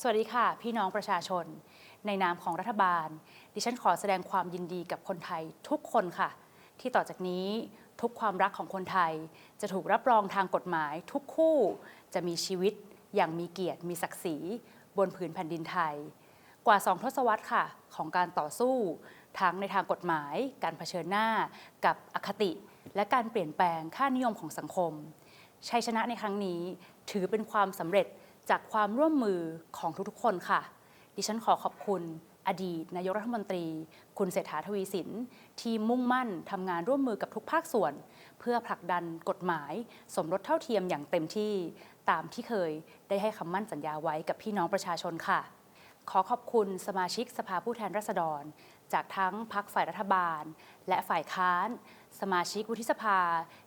สวัสดีค่ะ พี่น้องประชาชน ในนามของรัฐบาล ดิฉันขอแสดงความยินดีกับคนไทยทุกคนค่ะ ที่ต่อจากนี้ทุกความรักของคนไทย จะถูกรับรองทางกฎหมาย ทุกคู่จะมีชีวิตอย่างมีเกียรติมีศักดิ์ศรีบนผืนแผ่นดินไทย กว่าสองทศวรรษค่ะ ของการต่อสู้ ทั้งในทางกฎหมาย การเผชิญหน้า กับอคติ และการเปลี่ยนแปลงค่านิยมของสังคมชัยชนะในครั้งนี้ถือเป็นความสำเร็จ จากความร่วมมือของทุกๆ คนค่ะ ดิฉันขอขอบคุณอดีตนายกรัฐมนตรี คุณเศรษฐาทวีสิน ที่มุ่งมั่นทำงานร่วมมือกับทุกภาคส่วน เพื่อผลักดันกฎหมาย สมรสเท่าเทียมอย่างเต็มที่ตามที่เคยได้ให้คำมั่นสัญญาไว้กับพี่น้องประชาชนค่ะ ขอขอบคุณสมาชิกสภาผู้แทนราษฎร จากทั้งพักฝ่ายรัฐบาล และฝ่ายค้าน สมาชิกวุฒิสภา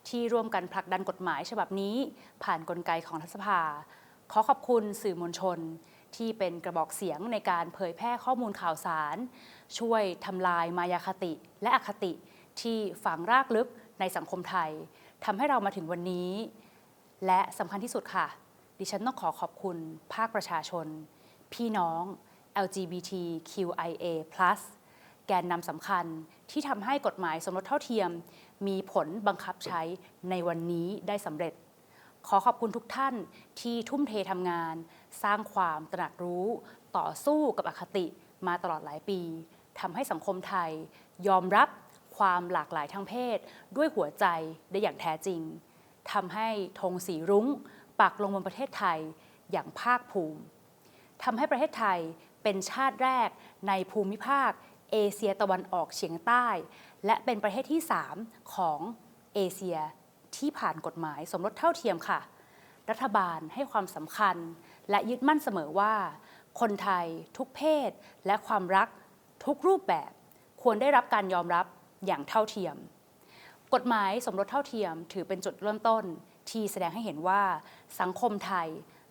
ที่ร่วมกันผลักดันกฎหมายฉบับนี้ ผ่านนกลไกของรัฐสภา ขอขอบคุณสื่อมวลชนที่เป็นกระบอกเสียงในการเผยแพร่ข้อมูลข่าวสาร ช่วยทำลายมายาคติและอคติที่ฝังรากลึกในสังคมไทยทำให้เรามาถึงวันนี้ และสำคัญที่สุดค่ะ ดิฉันต้องขอขอบคุณภาคประชาชน พี่น้อง LGBTQIA+ แกนนำสำคัญที่ทำให้กฎหมายสมรสเท่าเทียม มีผลบังคับใช้ในวันนี้ได้สำเร็จ ขอขอบคุณทุกท่านที่ทุ่มเททำงาน สร้างความตระหนักรู้ ต่อสู้กับอคติมาตลอดหลายปีทำให้สังคมไทย ยอมรับความหลากหลายทางเพศ ด้วยหัวใจได้อย่างแท้จริงทำให้ธงสีรุ้งปักลงบนประเทศไทยอย่างภาคภูมิทำให้ประเทศไทยเป็นชาติแรกในภูมิภาค เอเชียตะวันออกเฉียงใต้ และเป็นประเทศที่ 3 ของเอเชีย ที่ผ่านกฎหมายสมรสเท่าเทียมค่ะ รัฐบาลให้ความสำคัญ และยึดมั่นเสมอว่า คนไทยทุกเพศ และความรักทุกรูปแบบ ควรได้รับการยอมรับอย่างเท่าเทียม กฎหมายสมรสเท่าเทียมถือเป็นจุดเริ่มต้น ที่แสดงให้เห็นว่า สังคมไทย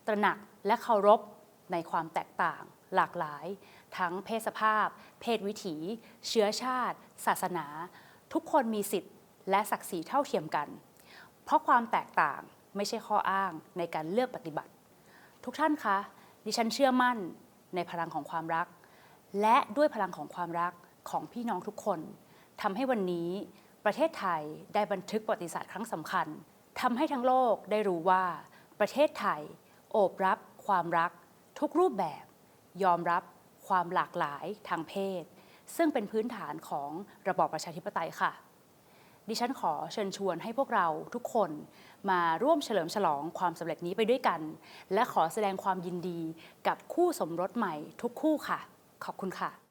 ตระหนักและเคารพในความแตกต่าง หลากหลาย ทั้งเพศสภาพ เพศวิถี เชื้อชาติ ศาสนา ทุกคนมีสิทธิ์และศักดิ์ศรีเท่าเทียมกัน เพราะความแตกต่างไม่ใช่ข้ออ้างในการเลือกปฏิบัติ ทุกท่านคะ ดิฉันเชื่อมั่นในพลังของความรัก และด้วยพลังของความรักของพี่น้องทุกคนทำให้วันนี้ประเทศไทยได้บันทึกประวัติศาสตร์ครั้งสำคัญทำให้ทั้งโลกได้รู้ว่า ประเทศไทย โอบรับความรัก ทุกรูปแบบ ยอมรับความหลากหลายทางเพศ ซึ่งเป็นพื้นฐานของระบอบประชาธิปไตยค่ะ ดิฉันขอเชิญชวนให้พวกเราทุกคนมาร่วมเฉลิมฉลองความสำเร็จนี้ไปด้วยกัน และขอแสดงความยินดีกับคู่สมรสใหม่ทุกคู่ค่ะ ขอบคุณค่ะ